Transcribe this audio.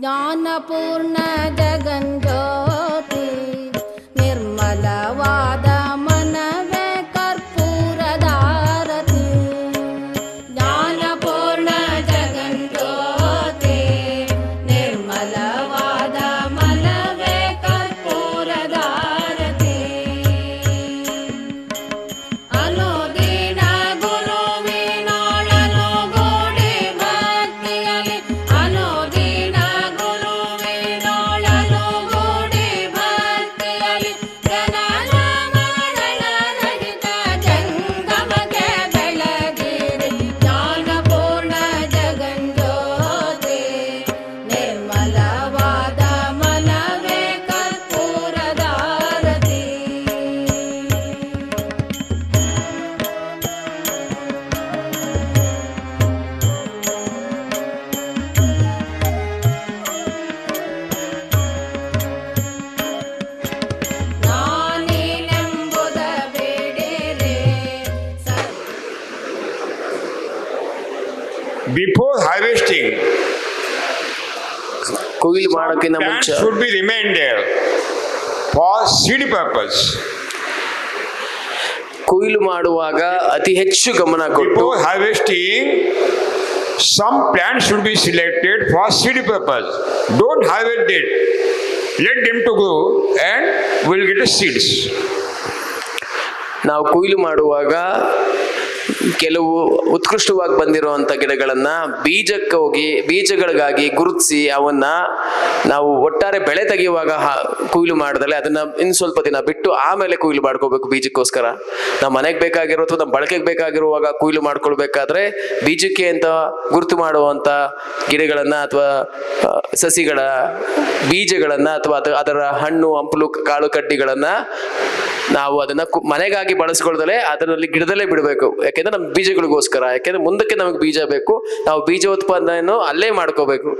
ஞான before harvesting ಕೊಯ್ಲು ಮಾಡೋಕ್ಕಿಂತ ಮುಂಚೆ should be reminder for seed purpose ಕೊಯ್ಲು ಮಾಡುವಾಗ ಅತಿ ಹೆಚ್ಚು ಗಮನ ಕೊಟ್ಟು harvesting some plant should be selected for seed purpose don't harvest it let them to grow and will get seeds ನಾವು ಕೊಯ್ಲು ಮಾಡುವಾಗ ಕೆಲವು ಉತ್ಕೃಷ್ಟವಾಗಿ ಬಂದಿರುವಂತ ಗಿಡಗಳನ್ನ ಬೀಜಕ್ಕೆ ಹೋಗಿ ಬೀಜಗಳಿಗಾಗಿ ಗುರುತಿಸಿ ಅವನ್ನ ನಾವು ಒಟ್ಟಾರೆ ಬೆಳೆ ತೆಗೆಯುವಾಗ ಕುಯ್ಲು ಮಾಡಿದ್ರೆ ಅದನ್ನ ಇನ್ನು ಸ್ವಲ್ಪ ದಿನ ಬಿಟ್ಟು ಆಮೇಲೆ ಕೊಯ್ಲು ಮಾಡ್ಕೋಬೇಕು ಬೀಜಕ್ಕೋಸ್ಕರ. ನಾವು ಮನೆಗೆ ಬೇಕಾಗಿರೋ ಅಥವಾ ನಮ್ಮ ಬಳಕೆಗೆ ಬೇಕಾಗಿರುವಾಗ ಕೊಯ್ಲು ಮಾಡ್ಕೊಳ್ಬೇಕಾದ್ರೆ ಬೀಜಕ್ಕೆ ಅಂತ ಗುರುತು ಮಾಡುವಂತ ಗಿಡಗಳನ್ನ ಅಥವಾ ಸಸಿಗಳ ಬೀಜಗಳನ್ನ ಅಥವಾ ಅದ- ಅದರ ಹಣ್ಣು, ಹಂಪಲು, ಕಾಳು ಕಡ್ಡಿಗಳನ್ನ ನಾವು ಅದನ್ನ ಮನೆಗಾಗಿ ಬಳಸ್ಕೊಳ್ದಲೆ ಅದರಲ್ಲಿ ಗಿಡದಲ್ಲೇ ಬಿಡಬೇಕು. ಯಾಕೆಂದ್ರೆ ನಮ್ಮ ಬೀಜಗಳಿಗೋಸ್ಕರ ಯಾಕೆಂದ್ರೆ ಮುಂದಕ್ಕೆ ನಮಗೆ ಬೀಜ ಬೇಕು ನಾವು ಬೀಜ ಉತ್ಪಾದನೆಯನ್ನು ಅಲ್ಲೇ ಮಾಡ್ಕೋಬೇಕು.